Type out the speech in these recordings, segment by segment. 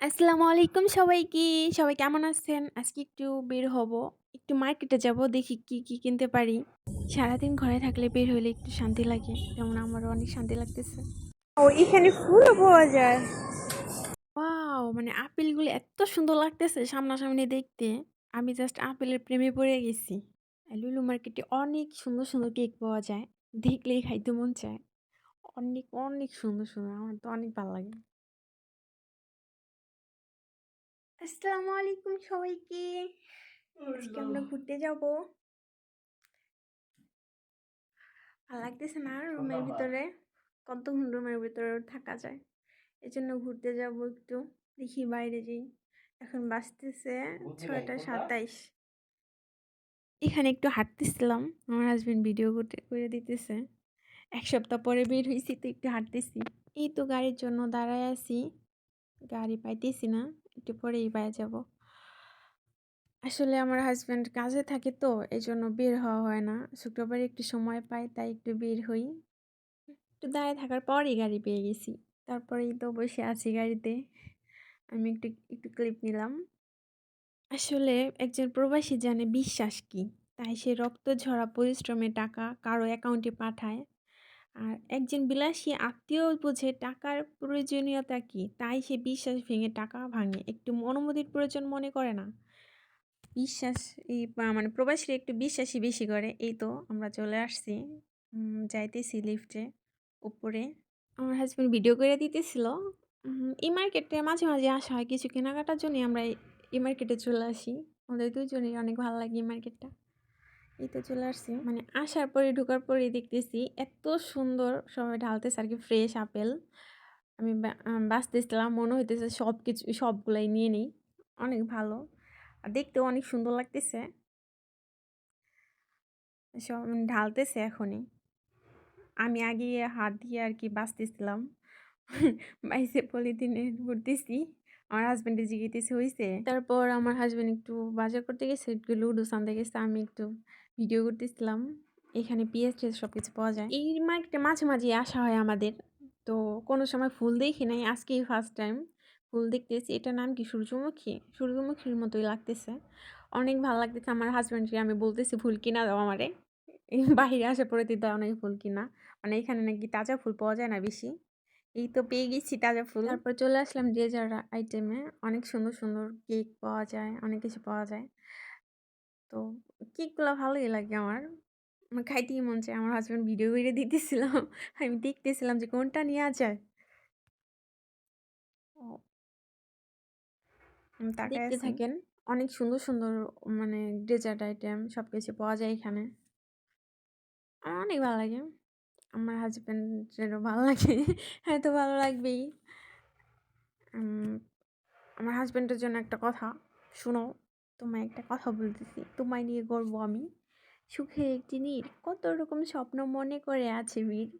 আসসালামু আলাইকুম সবাইকে। সবাই কেমন আছেন? আজকে একটু বের হব। একটু মার্কেটে যাব। দেখি কি, কি কিনতে পারি। সারাদিন ঘরে থাকলে বের হইলে একটু শান্তি লাগে। যেমন আমারও অনেক শান্তি লাগতেছে। ও এখানে ফুলও পাওয়া যায়। ওয়াও! মানে আপেলগুলো এত সুন্দর লাগতেছে সামনাসামনি দেখতে। আমি জাস্ট আপেলের প্রেমে পড়ে গেছি। লুলু মার্কেটে অনেক সুন্দর, সুন্দর কেক পাওয়া যায়। দেখলেই খাইতে মন চায়। অনেক, অনেক সুন্দর, সুন্দর। আমার তো অনেক ভালো লাগে। আসসালামু আলাইকুম সবাইকে। আজকে আমরা ঘুরতে যাব। ভালো লাগতেছে না রুমের ভিতরে? কতক্ষণ রুমের ভিতরে থাকা যায়? এজন্য ঘুরতে যাব একটু। দেখি বাইরে যাই। এখন বাজতেছে ৬টা ২৭। এখানে একটু হাঁটতেছিলাম। আমার হাসব্যান্ড ভিডিও করতে করে দিতেছে। ১ সপ্তাহ পরে বের হইছি তো একটু হাঁটতেছি। এই তো গাড়ির জন্য দাঁড়ায় আছি। গাড়ি পাইতেছি না। একটু পরেই পাইয়া যাব। আসলে আমার হাজব্যান্ড কাজে থাকে তো এই জন্য বের হওয়া হয় না। শুক্রবারে একটু সময় পাই তাই একটু বের হই। একটু দাঁড়ায় থাকার পরেই গাড়ি পেয়ে গেছি। তারপরেই তো বসে আছি গাড়িতে। আমি একটু, একটু ক্লিপ নিলাম। আসলে একজন প্রবাসী জানে বিশ্বাস কি। তাই সে রক্ত ঝরা পরিশ্রমে টাকা কারও অ্যাকাউন্টে পাঠায়। আর একজন বিলাসী আত্মীয় বুঝে টাকার প্রয়োজনীয়তা কি। তাই সে বিশ্বাস ভেঙে টাকা ভাঙে। একটু অনুমতির প্রয়োজন মনে করে না। বিশ্বাস এই মানে প্রবাসীরা একটু বিশ্বাসই বেশি করে। এই তো আমরা চলে আসছি। যাইতেছি লিফটে উপরে। আমার হাজব্যান্ড ভিডিও করে দিতেছিল। এই মার্কেটে মাঝে, মাঝে আসা হয়। কিছু কেনাকাটার জন্যই আমরা এই মার্কেটে চলে আসি। আমাদের দুজনেরই অনেক ভালো লাগে এই মার্কেটটা। এই তো চলে আসছি। মানে আসার পরে ঢুকার পরে দেখতেছি এত সুন্দর সবাই ঢালতেছে আর কি ফ্রেশ আপেল। আমি বা আ মনে হইতেছে সব কিছু সবগুলাই নিয়ে নেই। অনেক ভালো। আর দেখতেও অনেক সুন্দর লাগতেছে। সব ঢালতেছে এখনই। আমি আগে হাত দিয়ে আর কি বাছতেছিলাম। বাইছে পলিথিনে ভরতেছি। আমার হাসব্যান্ডে জিজ্ঞাইতেছে হয়েছে তারপর আমার হাসব্যান্ড একটু বাজার করতে গেছে, একটু লুডো আনতে গেছে। আমি একটু ভিডিও করতেছিলাম। এখানে পেঁয়াজ-টেয়াজ সবকিছু পাওয়া যায়। এই মার্কেটে মাঝে, মাঝেই আসা হয় আমাদের। তো কোনো সময় ফুল দেখি নাই। আজকেই ফার্স্ট টাইম ফুল দেখতেছি। এটার নাম কি সূর্যমুখী? সূর্যমুখীর মতোই লাগতেছে। অনেক ভালো লাগতেছে। আমার হাসব্যান্ডকে আমি বলতেছি ফুল কিনা দাও আমারে। বাহিরে আসার পরে দিতে অনেক ফুল কিনা। মানে এখানে নাকি তাজা ফুল পাওয়া যায় না বেশি। এই তো পেয়ে গেছি তাজা ফুল। তারপর চলে আসলাম ডেজার্ট আইটেমে। অনেক সুন্দর, সুন্দর কেক পাওয়া যায়। অনেক কিছু পাওয়া যায়। তো কেকগুলো ভালোই লাগে আমার। আমার খাইতেই মন চায়। আমার হাজব্যান্ড ভিডিও করে দিতেছিলাম আমি দেখতেছিলাম যে কোনটা নেয়া যায়। দেখতে থাকেন। অনেক সুন্দর, সুন্দর মানে ডেজার্ট আইটেম সবকিছু পাওয়া যায় এখানে। আমার অনেক ভালো লাগে। আমার হাসব্যান্ডেরও ভালো লাগে। হ্যাঁ, তো ভালো লাগবেই। আমার হাজব্যান্ডের জন্য একটা কথা, শোনো, তোমায় একটা কথা বলতেছি। তোমায় নিয়ে গর্ব আমি। সুখে একটি নীড়, কত রকম স্বপ্ন মনে করে আছে বীর।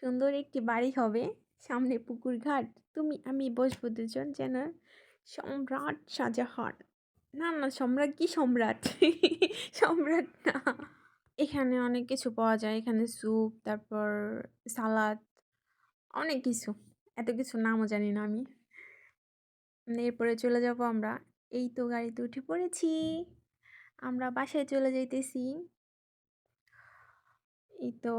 সুন্দর একটি বাড়ি হবে, সামনে পুকুর ঘাট। তুমি আমি বসবো দুজন যেন সম্রাট শাহজাহান। না, না সম্রাট কি সম্রাট? সম্রাট না। এখানে অনেক কিছু পাওয়া যায়। এখানে স্যুপ, তারপর সালাদ, অনেক কিছু। এত কিছুর নামও জানি না আমি। এরপরে চলে যাব আমরা। এই তো গাড়িতে উঠে পড়েছি। আমরা বাসায় চলে যাইতেছি। এই তো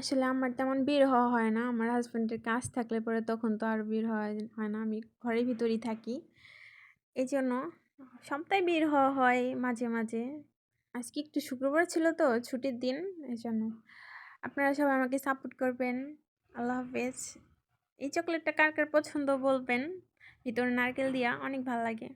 আসলে আমার তেমন বের হওয়া হয় না। আমার হাজব্যান্ডের কাজ থাকলে পরে তখন তো আর বের হওয়া হয় না। আমি ঘরের ভিতরেই থাকি। এই জন্য সপ্তাহে বের হওয়া হয় মাঝে, মাঝে। আজকে একটু শুক্রবার ছিল তো ছুটির দিন এই জন্য আপনারা সবাই আমাকে সাপোর্ট করবেন। আল্লাহ হাফেজ। এই চকলেটটা কার, কার পছন্দ বলবেন। ভিতরে নারকেল দিয়া অনেক ভালো লাগে।